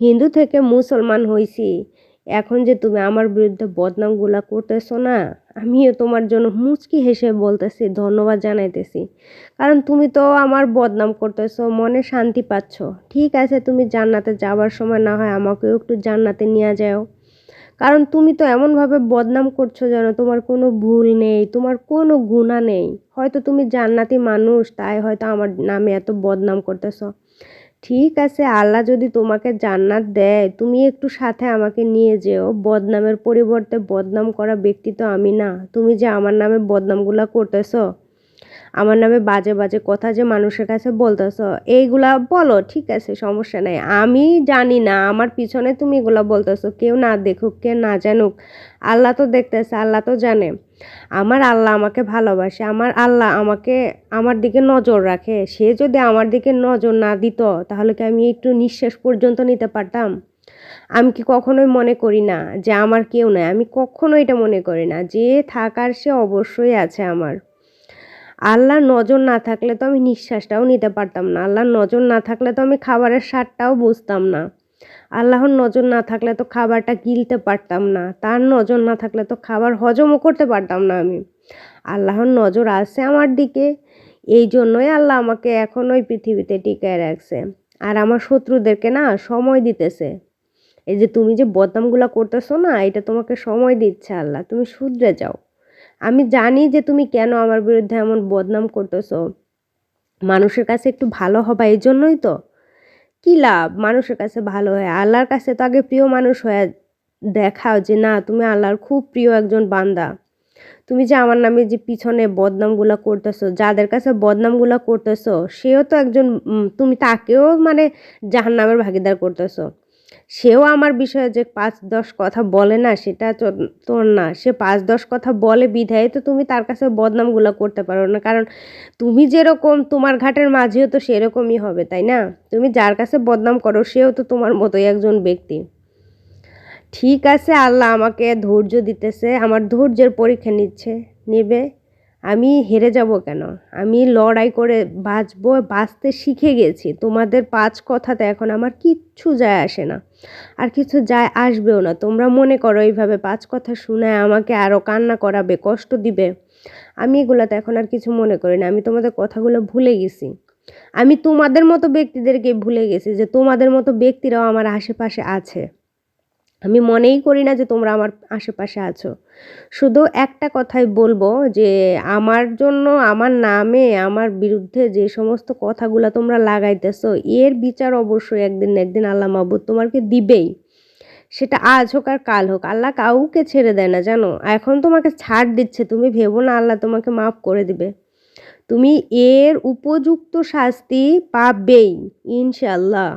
হিন্দু থেকে মুসলমান হইছি। এখন যে তুমি আমার বিরুদ্ধে বদনামগুলা করতেছো না, আমিও তোমার জন্য মুচকি হেসে বলতেছি, ধন্যবাদ জানাইতেছি। কারণ তুমি তো আমার বদনাম করতেছো, মনে শান্তি পাচ্ছ। ঠিক আছে, তুমি জান্নাতে যাবার সময় না হয় আমাকেও একটু জান্নাতে নিয়ে যাও। কারণ তুমি তো এমনভাবে বদনাম করছ যেন তোমার কোনো ভুল নেই, তোমার কোনো গুণা নেই। হয়তো তুমি জান্নাতি মানুষ, তাই হয়তো আমার নামে এত বদনাম করতেছো। ঠিক আছে, আল্লাহ যদি তোমাকে জান্নাত দেয়, তুমি একটু সাথে আমাকে নিয়ে যেও। বদনামের পরিবর্তে বদনাম করা ব্যক্তি তো আমি না। তুমি যে আমার নামে বদনামগুলা করতেছো আমার নামে বাজে বাজে কথা যে মানুষের কাছে বলতেছ, এইগুলা বলো, ঠিক আছে, সমস্যা নাই। আমি জানি না, আমার পিছনে তুমি এগুলা বলতেছো, কেউ না দেখুক, কে না জানুক। আল্লাহ তো দেখতেছে, আল্লাহ তো জানে। আমার আল্লাহ আমাকে ভালোবাসে, আমার আল্লাহ আমাকে আমার দিকে নজর রাখে। সে যদি আমার দিকে নজর না দিত, তাহলে কি আমি একটু নিঃশ্বাস পর্যন্ত নিতে পারতাম? আমি কি কখনোই মনে করি না যে আমার কেউ নাই। আমি কখনো এটা মনে করি না। যে থাকার সে অবশ্যই আছে আমার। আল্লাহর নজর না থাকলে তো আমি নিঃশ্বাসটাও নিতে পারতাম না। আল্লাহর নজর না থাকলে তো আমি খাবারের স্বাদটাও বুঝতাম না। আল্লাহর নজর না থাকলে তো খাবারটা গিলতে পারতাম না। তার নজর না থাকলে তো খাবার হজমও করতে পারতাম না আমি। আল্লাহর নজর আছে আমার দিকে। এই জন্যই আল্লাহ আমাকে এখন ওই পৃথিবীতে টিকায় রাখছে। আর আমার শত্রুদেরকে না সময় দিতেছে। এই যে তুমি যে বদনামগুলো করতেছো না, এটা তোমাকে সময় দিচ্ছে আল্লাহ। তুমি শুধরে যাও। আমি জানি যে তুমি কেন আমার বিরুদ্ধে এমন বদনাম করতেছো। মানুষের কাছে একটু ভালো হবা, এই জন্যই তো। কী লাভ? মানুষের কাছে ভালো হয়। আল্লাহর কাছে তো আগে প্রিয় মানুষ হয়ে দেখাও যে, না, তুমি আল্লাহর খুব প্রিয় একজন বান্দা। তুমি যে আমার নামে যে পিছনে বদনামগুলো করতেছো, যাদের কাছে বদনামগুলো করতেছো, সেও তো একজন তুমি তাকেও মানে জাহান্নামের ভাগিদার করতেছো। সেও আমার বিষয়ে যে পাঁচ দশ কথা বলে না, সেটা তোর না। সে পাঁচ দশ কথা বলে বিধায় তো তুমি তার কাছে বদনামগুলো করতে পারো না। কারণ তুমি যেরকম তোমার ঘাটের মাঝেও তো সেরকমই হবে, তাই না? তুমি যার কাছে বদনাম করো, সেও তো তোমার মতোই একজন ব্যক্তি। ঠিক আছে, আল্লাহ আমাকে ধৈর্য দিতেছে, আমার ধৈর্যের পরীক্ষা নিচ্ছে, নেবে। আমি হেরে যাব কেন? আমি লড়াই করে বাঁচবো, বাঁচতে শিখে গেছি। তোমাদের পাঁচ কথাতে এখন আমার কিচ্ছু যায় আসে না। আর কিছু যায় আসবেও না। তোমরা মনে করো এইভাবে পাঁচ কথা শুনে আমাকে আরও কান্না করাবে, কষ্ট দিবে। আমি এগুলোতে এখন আর কিছু মনে করি না। আমি তোমাদের কথাগুলো ভুলে গেছি। আমি তোমাদের মতো ব্যক্তিদেরকে ভুলে গেছি যে তোমাদের মতো ব্যক্তিরাও আমার আশেপাশে আছে। আমি মনেই করি না যে তোমরা আমার আশেপাশে আছো। শুধু একটা কথাই বলব যে আমার জন্য, আমার নামে, আমার বিরুদ্ধে যে সমস্ত কথাগুলো তোমরা লাগাইতেছো, এর বিচার অবশ্যই একদিন না একদিন আল্লাহ মাহবুদ তোমাকে দিবেই। সেটা আজ হোক আর কাল হোক, আল্লাহ কাউকে ছেড়ে দেয় না, জানো? এখন তোমাকে ছাড় দিচ্ছে, তুমি ভেবো না আল্লাহ তোমাকে মাফ করে দিবে। তুমি এর উপযুক্ত শাস্তি পাবেই ইনশাল্লাহ